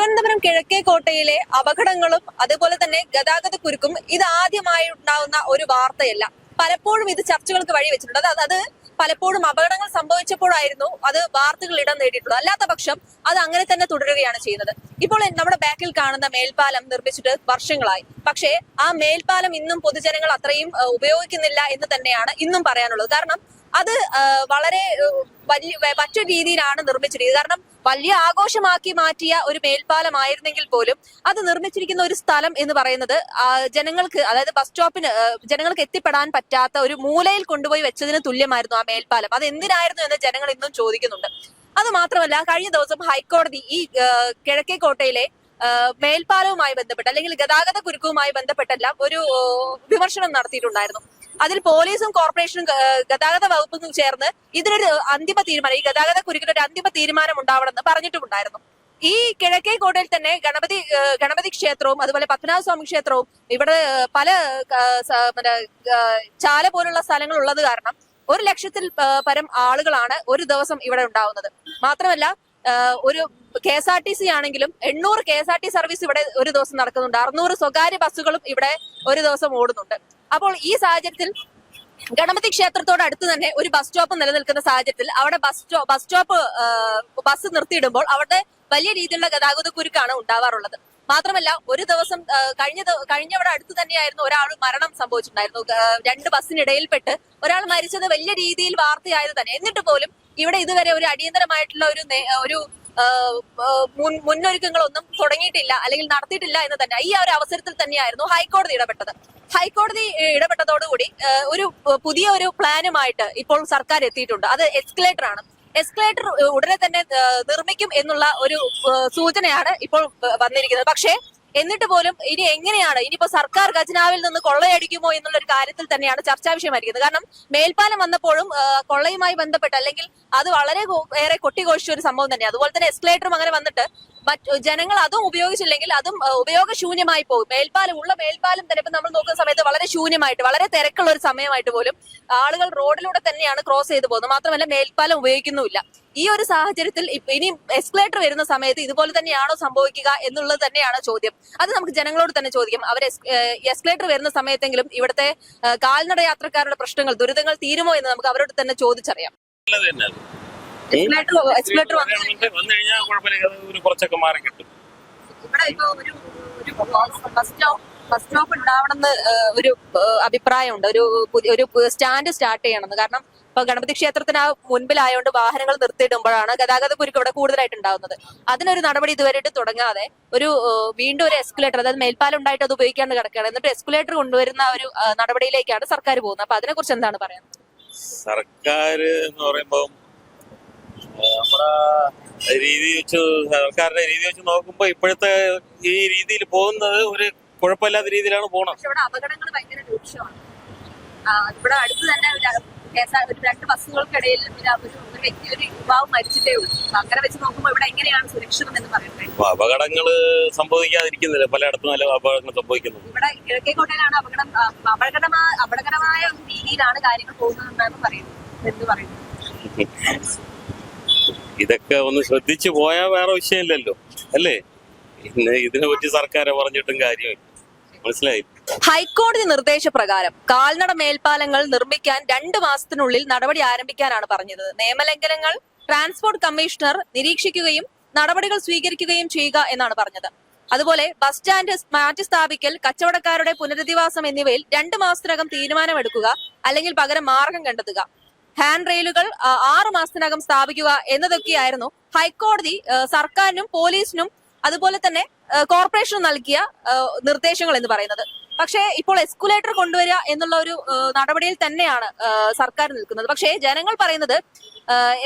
തിരുവനന്തപുരം കിഴക്കേക്കോട്ടയിലെ അപകടങ്ങളും അതുപോലെ തന്നെ ഗതാഗത കുരുക്കും ഇത് ആദ്യമായി ഒരു വാർത്തയല്ല. പലപ്പോഴും ഇത് ചർച്ചകൾക്ക് വഴി വെച്ചിട്ടുണ്ട്. അത് പലപ്പോഴും അപകടങ്ങൾ സംഭവിച്ചപ്പോഴായിരുന്നു അത് വാർത്തകൾ ഇടം നേടിയിട്ടുള്ളത്. അല്ലാത്ത പക്ഷം അത് അങ്ങനെ തന്നെ തുടരുകയാണ് ചെയ്യുന്നത്. ഇപ്പോൾ നമ്മുടെ ബാക്കിൽ കാണുന്ന മേൽപ്പാലം നിർമ്മിച്ചിട്ട് വർഷങ്ങളായി. പക്ഷേ ആ മേൽപ്പാലം ഇന്നും പൊതുജനങ്ങൾ അത്രയും ഉപയോഗിക്കുന്നില്ല എന്ന് തന്നെയാണ് ഇന്നും പറയാനുള്ളത്. കാരണം അത് വളരെ വലിയ മറ്റൊരു രീതിയിലാണ് നിർമ്മിച്ചിരിക്കുന്നത്. കാരണം വലിയ ആഘോഷമാക്കി മാറ്റിയ ഒരു മേൽപ്പാലമായിരുന്നെങ്കിൽ പോലും അത് നിർമ്മിച്ചിരിക്കുന്ന ഒരു സ്ഥലം എന്ന് പറയുന്നത് ജനങ്ങൾക്ക് അതായത് ബസ് സ്റ്റോപ്പിന് ജനങ്ങൾക്ക് എത്തിപ്പെടാൻ പറ്റാത്ത ഒരു മൂലയിൽ കൊണ്ടുപോയി വെച്ചതിന് തുല്യമായിരുന്നു ആ മേൽപ്പാലം. അത് എന്തിനായിരുന്നു എന്ന് ജനങ്ങൾ ഇന്നും ചോദിക്കുന്നുണ്ട്. അത് മാത്രമല്ല കഴിഞ്ഞ ദിവസം ഹൈക്കോടതി ഈ കിഴക്കേക്കോട്ടയിലെ മേൽപ്പാലവുമായി ബന്ധപ്പെട്ട് അല്ലെങ്കിൽ ഗതാഗത കുരുക്കുമായി ബന്ധപ്പെട്ടെല്ലാം ഒരു വിമർശനം നടത്തിയിട്ടുണ്ടായിരുന്നു. അതിൽ പോലീസും കോർപ്പറേഷനും ഗതാഗത വകുപ്പും ചേർന്ന് ഇതിനൊരു അന്തിമ തീരുമാനം ഈ ഗതാഗത കുരുക്കിന് ഒരു അന്തിമ തീരുമാനം ഉണ്ടാവണമെന്ന് പറഞ്ഞിട്ടുമുണ്ടായിരുന്നു. ഈ കിഴക്കേ കോട്ടയിൽ തന്നെ ഗണപതി ഗണപതി ക്ഷേത്രവും അതുപോലെ പത്മനാഭ സ്വാമി ക്ഷേത്രവും ഇവിടെ പല ചാല പോലുള്ള സ്ഥലങ്ങൾ ഉള്ളത് കാരണം ഒരു ലക്ഷത്തിൽ പരം ആളുകളാണ് ഒരു ദിവസം ഇവിടെ ഉണ്ടാവുന്നത്. മാത്രമല്ല ഒരു K S R T C ആണെങ്കിലും എണ്ണൂറ് K S R T service ഇവിടെ ഒരു ദിവസം നടക്കുന്നുണ്ട്. അറുന്നൂറ് സ്വകാര്യ ബസ്സുകളും ഇവിടെ ഒരു ദിവസം ഓടുന്നുണ്ട്. അപ്പോൾ ഈ സാഹചര്യത്തിൽ ഗണപതി ക്ഷേത്രത്തോട് അടുത്ത് തന്നെ ഒരു ബസ് സ്റ്റോപ്പ് നിലനിൽക്കുന്ന സാഹചര്യത്തിൽ അവിടെ ബസ് സ്റ്റോ ബസ് സ്റ്റോപ്പ് ബസ് നിർത്തിയിടുമ്പോൾ അവിടെ വലിയ രീതിയിലുള്ള ഗതാഗത കുരുക്കാണ് ഉണ്ടാവാറുള്ളത്. മാത്രമല്ല ഒരു ദിവസം കഴിഞ്ഞ കഴിഞ്ഞവിടെ അടുത്ത് തന്നെയായിരുന്നു ഒരാൾ മരണം സംഭവിച്ചിട്ടുണ്ടായിരുന്നു. രണ്ട് ബസ്സിനിടയിൽപ്പെട്ട് ഒരാൾ മരിച്ചത് വലിയ രീതിയിൽ വാർത്തയായത് തന്നെ. എന്നിട്ട് പോലും ഇവിടെ ഇതുവരെ ഒരു അടിയന്തരമായിട്ടുള്ള ഒരു ഒരു മുന്നൊരുക്കങ്ങളൊന്നും തുടങ്ങിയിട്ടില്ല അല്ലെങ്കിൽ നടത്തിയിട്ടില്ല എന്ന് തന്നെ. ഈ ഒരു അവസരത്തിൽ തന്നെയായിരുന്നു ഹൈക്കോടതി ഇടപെട്ടത്. ഹൈക്കോടതി ഇടപെട്ടതോടുകൂടി ഒരു പുതിയ ഒരു പ്ലാനുമായിട്ട് ഇപ്പോൾ സർക്കാർ എത്തിയിട്ടുണ്ട്. അത് എസ്കലേറ്റർ ആണ്. എസ്കലേറ്റർ ഉടനെ തന്നെ നിർമ്മിക്കും എന്നുള്ള ഒരു സൂചനയാണ് ഇപ്പോൾ വന്നിരിക്കുന്നത്. പക്ഷേ എന്നിട്ട് പോലും ഇനി എങ്ങനെയാണ്? ഇനിയിപ്പോ സർക്കാർ ഖജനാവിൽ നിന്ന് കൊള്ളയടിക്കുമോ എന്നുള്ള ഒരു കാര്യത്തിൽ തന്നെയാണ് ചർച്ചാ വിഷയമായിരിക്കുന്നത് കാരണം മേൽപ്പാലം വന്നപ്പോഴും കൊള്ളയുമായി ബന്ധപ്പെട്ട് അല്ലെങ്കിൽ അത് വളരെ ഏറെ കൊട്ടിഘോഷിച്ച ഒരു സംഭവം തന്നെ അതുപോലെ തന്നെ എസ്കലേറ്ററും അങ്ങനെ വന്നിട്ട് മറ്റ് ജനങ്ങൾ അതും ഉപയോഗിച്ചില്ലെങ്കിൽ അതും ഉപയോഗശൂന്യമായി പോകും. മേൽപ്പാലം ഉള്ള മേൽപ്പാലം തന്നെ ഇപ്പൊ നമ്മൾ നോക്കുന്ന സമയത്ത് വളരെ ശൂന്യമായിട്ട് വളരെ തിരക്കുള്ള ഒരു സമയമായിട്ട് പോലും ആളുകൾ റോഡിലൂടെ തന്നെയാണ് ക്രോസ് ചെയ്തു പോകുന്നത്. മാത്രമല്ല മേൽപ്പാലം ഉപയോഗിക്കുന്നുമില്ല. ഈ ഒരു സാഹചര്യത്തിൽ ഇനി എസ്കലേറ്റർ വരുന്ന സമയത്ത് ഇതുപോലെ തന്നെയാണോ സംഭവിക്കുക എന്നുള്ളത് തന്നെയാണ് ചോദ്യം. അത് നമുക്ക് ജനങ്ങളോട് തന്നെ ചോദിക്കാം. അവർ എസ്കലേറ്റർ വരുന്ന സമയത്തെങ്കിലും ഇവിടുത്തെ കാൽനട യാത്രക്കാരുടെ പ്രശ്നങ്ങൾ ദുരിതങ്ങൾ തീരുമോ എന്ന് നമുക്ക് അവരോട് തന്നെ ചോദിച്ചറിയാം. എസ്കലേറ്റർ വന്നു കഴിഞ്ഞാൽ കുഴപ്പമില്ല. കുറച്ചൊക്കെ മാറി കിട്ടും. ഇവിടെ ഇപ്പൊ ഒരു ഒരു ബസ് സ്റ്റോപ്പ് ഉണ്ടാവണമെന്ന് ഒരു അഭിപ്രായമുണ്ട്. ഒരു ഒരു സ്റ്റാൻഡ് സ്റ്റാർട്ട് ചെയ്യണമെന്ന്. കാരണം ഇപ്പൊ ഗണപതി ക്ഷേത്രത്തിന് ആ മുൻപിലായതുകൊണ്ട് വാഹനങ്ങൾ നിർത്തിയിടുമ്പോഴാണ് ഗതാഗത കുരുക്ക് ഇവിടെ കൂടുതലായിട്ട് ഉണ്ടാവുന്നത്. അതിനൊരു നടപടി ഇതുവരെയായിട്ട് തുടങ്ങാതെ ഒരു വീണ്ടും ഒരു എസ്കുലേറ്റർ അതായത് മേൽപ്പാലം ഉണ്ടായിട്ട് അത് ഉപയോഗിക്കാണ്ട് കിടക്കുകയാണ്. എന്നിട്ട് എസ്കുലേറ്റർ കൊണ്ടുവരുന്ന ഒരു നടപടിയിലേക്കാണ് സർക്കാർ പോകുന്നത്. അപ്പൊ അതിനെ കുറിച്ച് എന്താണ് പറയുന്നത്? സർക്കാർ എന്ന് പറയുമ്പോൾ നമ്മുടെ രീതി വെച്ച് സർക്കാരിന്റെ രീതി വെച്ച് നോക്കുമ്പോൾ ഇപ്പോഴത്തെ ഈ രീതിയിൽ പോകുന്നത് ഒരു കുഴപ്പമില്ലാത്ത രീതിയിലാണ് പോണത്. അപകടങ്ങൾ ഭയങ്കര രൂക്ഷമാണ്. ഇവിടെ അടുത്ത് തന്നെ ഒരു രണ്ട് ബസ്സുകൾക്കിടയിൽ ഒരു ഒരു വ്യക്തി ഒരു യുവാവ് മരിച്ചിട്ടേ ഉള്ളൂ. അങ്ങനെ വെച്ച് നോക്കുമ്പോൾ ഇവിടെ എങ്ങനെയാണ് സുരക്ഷിതം എന്ന് പറയുന്നത് അപ്പൊ അപകടങ്ങൾ സംഭവിക്കാതിരിക്കുന്നില്ല. പലയിടത്തും നല്ല അപകടങ്ങൾ സംഭവിക്കുന്നു ഇവിടെ കിഴക്കേക്കോട്ടയിലാണ് അപകടം അപകടമായ അപകടകരമായ രീതിയിലാണ് കാര്യങ്ങൾ പോകുന്നതെന്നാണ് പറയുന്നത് എന്ന് പറയുന്നത്. ഇതൊക്കെ ഒന്ന് ശ്രദ്ധിച്ചു പോയാൽ വേറെ വിഷയമില്ലല്ലോ. അല്ലേ? പിന്നെ ഇതിനെ പറ്റി സർക്കാരെ പറഞ്ഞിട്ടും കാര്യമില്ല. മനസ്സിലായി? ഹൈക്കോടതി നിർദ്ദേശപ്രകാരം കാൽനട മേൽപ്പാലങ്ങൾ നിർമ്മിക്കാൻ രണ്ട് മാസത്തിനുള്ളിൽ നടപടി ആരംഭിക്കാനാണ് പറഞ്ഞത്. നിയമലംഘനങ്ങൾ ട്രാൻസ്പോർട്ട് കമ്മീഷണർ നിരീക്ഷിക്കുകയും നടപടികൾ സ്വീകരിക്കുകയും ചെയ്യുക എന്നാണ് പറഞ്ഞത്. അതുപോലെ ബസ് സ്റ്റാൻഡ് മാറ്റി സ്ഥാപിക്കൽ കച്ചവടക്കാരുടെ പുനരധിവാസം എന്നിവയിൽ രണ്ട് മാസത്തിനകം തീരുമാനമെടുക്കുക അല്ലെങ്കിൽ പകരം മാർഗം കണ്ടെത്തുക. ഹാൻഡ് റെയിലുകൾ ആറു മാസത്തിനകം സ്ഥാപിക്കുക എന്നതൊക്കെയായിരുന്നു. ഹൈക്കോടതി സർക്കാരിനും പോലീസിനും അതുപോലെ തന്നെ കോർപ്പറേഷനും നൽകിയ നിർദ്ദേശങ്ങൾ എന്ന് പറയുന്നത്. പക്ഷേ ഇപ്പോൾ എസ്കുലേറ്റർ കൊണ്ടുവരിക എന്നുള്ള ഒരു നടപടിയിൽ തന്നെയാണ് സർക്കാർ നിൽക്കുന്നത്. പക്ഷേ ജനങ്ങൾ പറയുന്നത്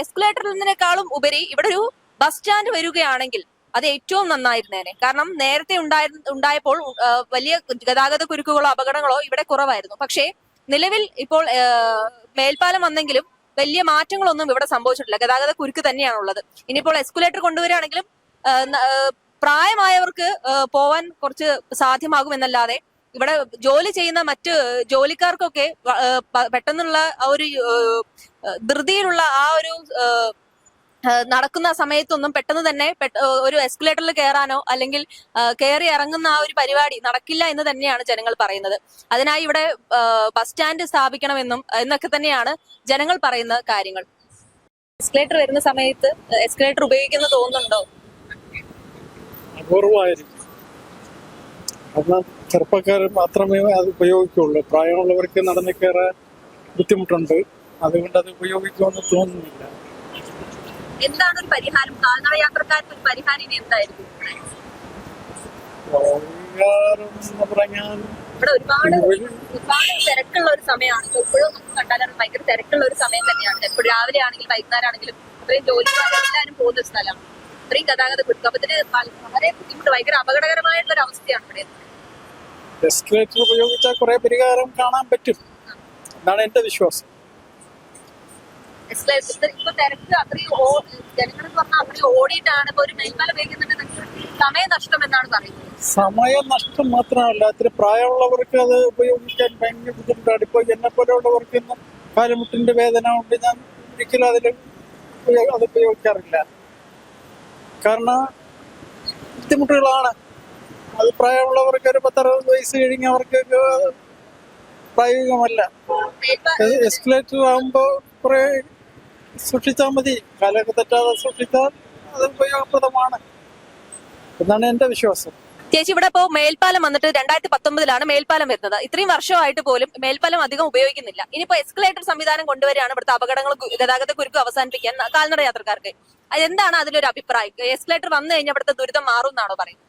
എസ്കുലേറ്ററിനേക്കാളും ഉപരി ഇവിടെ ഒരു ബസ് സ്റ്റാൻഡ് വരികയാണെങ്കിൽ അത് ഏറ്റവും നന്നായിരുന്നേനെ. കാരണം നേരത്തെ ഉണ്ടായ ഉണ്ടായപ്പോൾ വലിയ ഗതാഗത കുരുക്കുകളോ അപകടങ്ങളോ ഇവിടെ കുറവായിരുന്നു. പക്ഷേ നിലവിൽ ഇപ്പോൾ മേൽപ്പാലം വന്നെങ്കിലും വലിയ മാറ്റങ്ങളൊന്നും ഇവിടെ സംഭവിച്ചിട്ടില്ല. ഗതാഗത കുരുക്ക് തന്നെയാണുള്ളത്. ഇനിയിപ്പോൾ എസ്കുലേറ്റർ കൊണ്ടുവരികയാണെങ്കിലും പ്രായമായവർക്ക് പോവാൻ കുറച്ച് സാധ്യമാകുമെന്നല്ലാതെ ഇവിടെ ജോലി ചെയ്യുന്ന മറ്റ് ജോലിക്കാർക്കൊക്കെ പെട്ടെന്നുള്ള ആ ഒരു ധൃതിയിലുള്ള ആ ഒരു നടക്കുന്ന സമയത്തൊന്നും പെട്ടെന്ന് തന്നെ ഒരു എസ്കലേറ്ററിൽ കയറാനോ അല്ലെങ്കിൽ കയറി ഇറങ്ങുന്ന ആ ഒരു പരിപാടി നടക്കില്ല എന്ന് തന്നെയാണ് ജനങ്ങൾ പറയുന്നത്. അതിനായി ഇവിടെ ബസ് സ്റ്റാൻഡ് സ്ഥാപിക്കണമെന്നും എന്നൊക്കെ തന്നെയാണ് ജനങ്ങൾ പറയുന്ന കാര്യങ്ങൾ. എസ്കലേറ്റർ വരുന്ന സമയത്ത് എസ്കലേറ്റർ ഉപയോഗിക്കുന്ന തോന്നുന്നുണ്ടോ? ചെറുപ്പക്കാർ മാത്രമേ അത് ഉപയോഗിക്കുള്ളൂ. പ്രായമുള്ളവർക്ക് നടന്നു കയറാൻ ബുദ്ധിമുട്ടുണ്ട്. അതുകൊണ്ട് അത് ഉപയോഗിക്കുമെന്ന് തോന്നുന്നില്ല. എന്താണ് ഒരു പരിഹാരം? കാൽനട യാത്രക്കാർക്ക് ഒരു പരിഹാരം ഇനി എന്തായിരുന്നു ഇവിടെ ഒരുപാട് ഒരു ഒരുപാട് തിരക്കുള്ള ഒരു സമയമാണ്. ഇപ്പൊ ഇപ്പോഴും നമുക്ക് കണ്ടാലും ഭയങ്കര തിരക്കുള്ള ഒരു സമയം തന്നെയാണ്. എപ്പോഴും രാവിലെ ആണെങ്കിലും വൈകുന്നേരം ആണെങ്കിലും ഇത്രയും ജോലിക്കാരും എല്ലാവരും പോകുന്ന ഒരു സ്ഥലമാണ്. ഇത്രയും ഗതാഗത കുരുക്ക്. അപ്പൊ ഇതിന് വളരെ ബുദ്ധിമുട്ട് ഭയങ്കര അപകടകരമായിട്ടുള്ള ഒരു അവസ്ഥയാണ് ഇവിടെ എസ്കലേറ്റർ ഉപയോഗിച്ചാൽ കുറെ പരിഹാരം കാണാൻ പറ്റും. എന്നാണ് എന്റെ വിശ്വാസം. ഇപ്പൊ തിരക്ക് അത്രയും ഓ- ജനങ്ങൾ പറഞ്ഞാൽ അത്രയും ഓടിയിട്ടാണ് ഇപ്പൊ ഒരു മേൽപ്പാലം ഉപയോഗിക്കുന്നുണ്ടെങ്കിൽ സമയ നഷ്ടം എന്നാണ് പറയുന്നത്. സമയം നഷ്ടം മാത്രമല്ല ഇത്തിരി പ്രായമുള്ളവർക്ക് അത് ഉപയോഗിക്കാൻ ഭയങ്കര ബുദ്ധിമുട്ടാണ്. ഇപ്പൊ എന്നെ പോലെയുള്ളവർക്ക് ഇന്നും കാലുമുട്ടിന്റെ വേദന കൊണ്ട് ഞാൻ ഒരിക്കലും അതിൽ അത് ഉപയോഗിക്കാറില്ല. കാരണം ബുദ്ധിമുട്ടുകളാണ്. അത് പ്രായമുള്ളവർക്ക് ഒരു പത്തറുപത് വയസ്സ് കഴിഞ്ഞ് അവർക്ക് പ്രായോഗികമല്ല. എസ്കലേറ്റർ ആകുമ്പോൾ കുറെ സൂക്ഷിച്ചാൽ മതി. കാലൊക്കെ തെറ്റാതെ സൂക്ഷിച്ചാൽ അത് ഉപയോഗപ്രദമാണ് എന്നാണ് എന്റെ വിശ്വാസം. ചേച്ചി ഇവിടെ ഇപ്പോ മേൽപ്പാലം വന്നിട്ട് രണ്ടായിരത്തി പത്തൊമ്പതിലാണ് മേൽപ്പാലം വരുന്നത്. ഇത്രയും വർഷമായിട്ട് പോലും മേൽപ്പാലം അധികം ഉപയോഗിക്കുന്നില്ല. ഇനിയിപ്പോ എസ്കലേറ്റർ സംവിധാനം കൊണ്ടുവരികയാണ് ഇവിടുത്തെ അപകടങ്ങൾ ഗതാഗത കുരുക്ക് അവസാനിപ്പിക്കാൻ കാൽനട യാത്രക്കാർക്ക് എന്താണ് അതിലൊരു അഭിപ്രായം? എസ്കലേറ്റർ വന്നു കഴിഞ്ഞാൽ ഇവിടുത്തെ ദുരിതം മാറും എന്നാണോ പറയുന്നത്?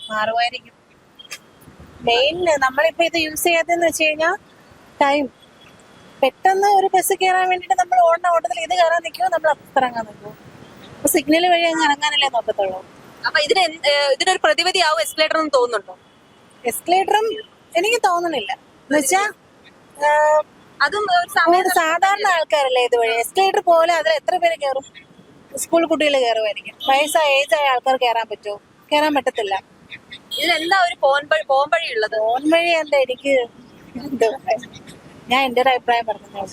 മാറുമായിരിക്കും. മെയിൻ നമ്മളിപ്പോ ഇത് യൂസ് ചെയ്യാതെന്ന് വെച്ച് കഴിഞ്ഞാൽ ടൈം പെട്ടെന്ന് ഒരു ബസ് കയറാൻ വേണ്ടിട്ട് നമ്മൾ ഓടുന്ന ഓട്ടത്തിൽ ഇത് കയറാൻ നിൽക്കുമോ നമ്മൾ അപ്പുറത്ത് ഇറങ്ങാൻ നിൽക്കുമോ അപ്പൊ സിഗ്നൽ വഴി അങ്ങ് ഇറങ്ങാനല്ലേ നോക്കത്തുള്ളൂ. അപ്പൊ ഇതിന് ഇതിനൊരു പ്രതിവിധി ആവും എസ്കലേറ്റർ എന്ന് തോന്നുന്നുണ്ടോ? എസ്കലേറ്ററും എനിക്ക് തോന്നുന്നില്ല എന്നുവെച്ചാ അതും സാധാരണ ആൾക്കാരല്ലേ ഇതുവഴി? എസ്കലേറ്റർ പോലെ അതിൽ എത്ര പേര് കയറും സ്കൂൾ കുട്ടികൾ കയറുമായിരിക്കും വയസ്സായ ഏജ് ആയ ആൾക്കാർ കയറാൻ പറ്റുമോ? കയറാൻ പറ്റത്തില്ല. ഇതിലെന്താ ഒരു പോംവഴി പോംവഴി ഉള്ളത് ഫോൺ വഴി എന്താ എനിക്ക്? എന്ത്? ഞാൻ എന്റെ ഒരു അഭിപ്രായം പറഞ്ഞു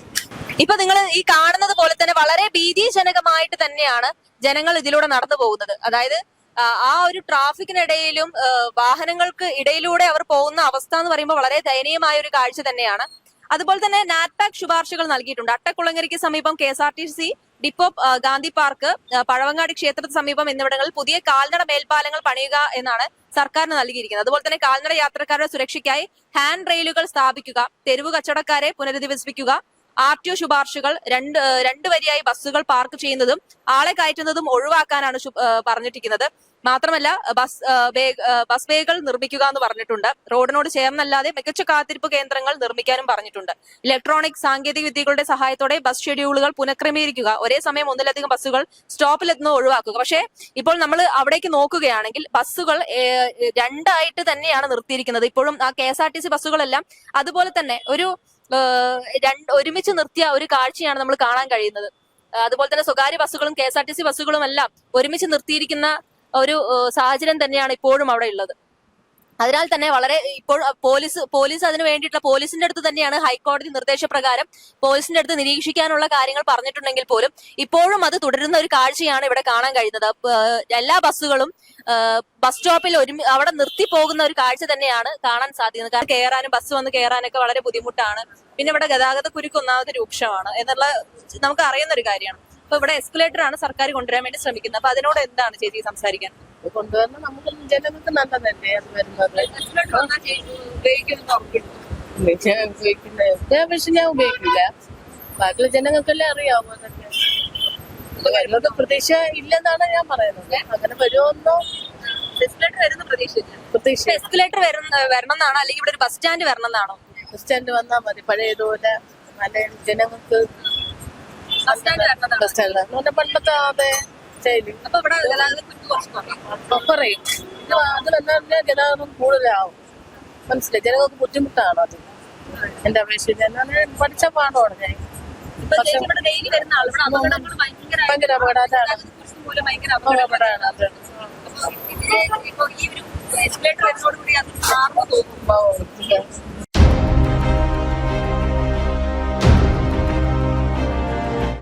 ഇപ്പൊ നിങ്ങൾ ഈ കാണുന്നത് പോലെ തന്നെ വളരെ ഭീതിജനകമായിട്ട് തന്നെയാണ് ജനങ്ങൾ ഇതിലൂടെ നടന്നു പോകുന്നത്. അതായത് ആ, ഒരു ട്രാഫിക്കിനിടയിലും വാഹനങ്ങൾക്ക് ഇടയിലൂടെ അവർ പോകുന്ന അവസ്ഥ എന്ന് പറയുമ്പോൾ വളരെ ദയനീയമായ ഒരു കാഴ്ച തന്നെയാണ് അതുപോലെ തന്നെ നാറ്റ്പാക് ശുപാർശകൾ നൽകിയിട്ടുണ്ട്. അട്ടക്കുളങ്ങരയ്ക്ക് സമീപം K depot Gandhi park Pazhavangadi ക്ഷേത്രത്തിന് സമീപം എന്നിവിടങ്ങളിൽ പുതിയ കാൽനട മേൽപ്പാലങ്ങൾ പണിയുക എന്നാണ് സർക്കാരിന് നൽകിയിരിക്കുന്നത്. അതുപോലെ തന്നെ കാൽനട യാത്രക്കാരുടെ സുരക്ഷയ്ക്കായി ഹാൻഡ് റെയിലുകൾ സ്ഥാപിക്കുക തെരുവ് കച്ചവടക്കാരെ പുനരധിവസിപ്പിക്കുക ആർ ടി ഒ ശുപാർശകൾ രണ്ട് രണ്ട് വരിയായി ബസ്സുകൾ പാർക്ക് ചെയ്യുന്നതും ആളെ കയറ്റുന്നതും ഒഴിവാക്കാനാണ് പറഞ്ഞിരിക്കുന്നത്. മാത്രമല്ല ബസ് ബസ് വേകൾ നിർമ്മിക്കുക എന്ന് പറഞ്ഞിട്ടുണ്ട്. റോഡിനോട് ചേർന്നല്ലാതെ മികച്ച കാത്തിരിപ്പ് കേന്ദ്രങ്ങൾ നിർമ്മിക്കാനും പറഞ്ഞിട്ടുണ്ട്. ഇലക്ട്രോണിക് സാങ്കേതിക വിദ്യകളുടെ സഹായത്തോടെ ബസ് ഷെഡ്യൂളുകൾ പുനഃക്രമീകരിക്കുക. ഒരേ സമയം ഒന്നിലധികം ബസ്സുകൾ സ്റ്റോപ്പിലെത്തുന്നത് ഒഴിവാക്കുക. പക്ഷേ ഇപ്പോൾ നമ്മൾ അവിടേക്ക് നോക്കുകയാണെങ്കിൽ ബസ്സുകൾ രണ്ടായിട്ട് തന്നെയാണ് നിർത്തിയിരിക്കുന്നത്. ഇപ്പോഴും ആ K S R T C ബസ്സുകളെല്ലാം അതുപോലെ തന്നെ ഒരു രണ്ട് ഒരുമിച്ച് നിർത്തിയ ഒരു കാഴ്ചയാണ് നമ്മൾ കാണാൻ കഴിയുന്നത്. അതുപോലെ തന്നെ സ്വകാര്യ ബസ്സുകളും K S R T C ബസ്സുകളും എല്ലാം ഒരുമിച്ച് നിർത്തിയിരിക്കുന്ന ഒരു സാഹചര്യം തന്നെയാണ് ഇപ്പോഴും അവിടെ ഉള്ളത്. അതിനാൽ തന്നെ വളരെ ഇപ്പോൾ പോലീസ് പോലീസ് അതിന് വേണ്ടിയിട്ടുള്ള പോലീസിന്റെ അടുത്ത് തന്നെയാണ് ഹൈക്കോടതി നിർദ്ദേശപ്രകാരം പോലീസിന്റെ അടുത്ത് നിരീക്ഷിക്കാനുള്ള കാര്യങ്ങൾ പറഞ്ഞിട്ടുണ്ടെങ്കിൽ പോലും ഇപ്പോഴും അത് തുടരുന്ന ഒരു കാഴ്ചയാണ് ഇവിടെ കാണാൻ കഴിയുന്നത്. എല്ലാ ബസ്സുകളും ബസ് സ്റ്റോപ്പിൽ ഒരുമി അവിടെ നിർത്തി പോകുന്ന ഒരു കാഴ്ച തന്നെയാണ് കാണാൻ സാധിക്കുന്നത്. കാരണം കയറാനും ബസ് വന്ന് കയറാനൊക്കെ വളരെ ബുദ്ധിമുട്ടാണ്. പിന്നെ ഇവിടെ ഗതാഗത കുരുക്ക് ഒന്നാമത് രൂക്ഷമാണ്. എന്നുള്ള നമുക്ക് അറിയുന്ന ഒരു കാര്യമാണ്. അപ്പൊ ഇവിടെ എസ്കലേറ്റർ ആണ് സർക്കാർ കൊണ്ടുവരാൻ വേണ്ടി ശ്രമിക്കുന്നത്. അപ്പൊ അതിനോട് എന്താണ് ചേച്ചി സംസാരിക്കാൻ? കൊണ്ടുവന്ന നമുക്ക് ജനങ്ങൾക്ക് നല്ലതല്ലേ അത് വരുന്നത്? എസ്കലേറ്റർ വന്നാൽ ഉപയോഗിക്കുന്ന ഞാൻ ഉപയോഗിക്കുന്ന? ഞാൻ പക്ഷെ ഞാൻ ഉപയോഗിക്കില്ല. ബാക്കിയുള്ള ജനങ്ങൾക്കെല്ലാം അറിയാവോ അതൊക്കെ? വരുന്നത് പ്രതീക്ഷ ഇല്ലെന്നാണ് ഞാൻ പറയുന്നത്. അങ്ങനെ വരുമെന്നോ എസ്കലേറ്റർ വരുന്ന പ്രതീക്ഷിച്ചു പ്രതീക്ഷ എസ്കലേറ്റർ വരുന്ന വരണം എന്നാണോ അല്ലെങ്കിൽ ഇവിടെ ഒരു ബസ് സ്റ്റാൻഡ് വരണം എന്നാണോ ബസ് സ്റ്റാൻഡ് വന്നാൽ മതി. പഴയതുപോലെ നല്ല ജനങ്ങൾക്ക് ബസ് സ്റ്റാൻഡ് വരണം ബസ് സ്റ്റാൻഡ് എന്ന് പണ്ടത്തെ അതെ ശരി അപ്പൊ ഇവിടെ കുറയും അത് വന്നാൽ ഗതാഗതം കൂടുതലാവും. മനസ്സിലായി? ജനങ്ങൾക്ക് ബുദ്ധിമുട്ടാണ് അത്. എന്റെ അപേക്ഷ ഞാൻ പഠിച്ച പാഠമാണ് ഞാൻ. ഭയങ്കര അപകടമാണ്. അപകടമാണ്. അത്. എസ്കലേറ്റർ വരുന്നതോടുകൂടി അത് മാറുന്നു തോന്നുന്നു.